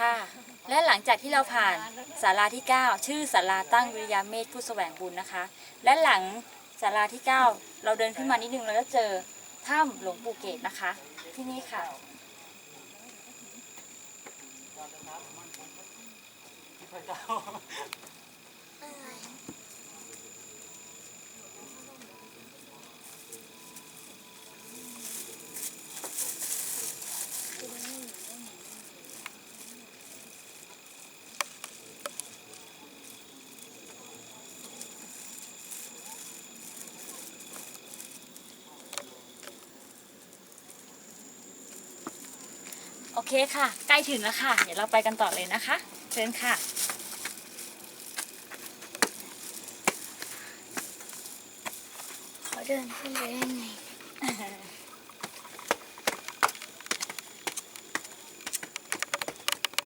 ค่ะ และหลังจากที่เราผ่านศาลาที่ 9 ชื่อศาลาตั้งวิริยาเมธผู้แสวงบุญนะคะ และหลังศาลาที่ 9 เราเดินขึ้นมานิดนึงเราก็เจอถ้ำหลวงปู่เกตนะคะ ที่นี่ค่ะ โอเคค่ะ ใกล้ถึงแล้วค่ะ เดี๋ยวเราไปกันต่อเลยนะคะ เชิญค่ะ ขอเดินขึ้นไปได้ไง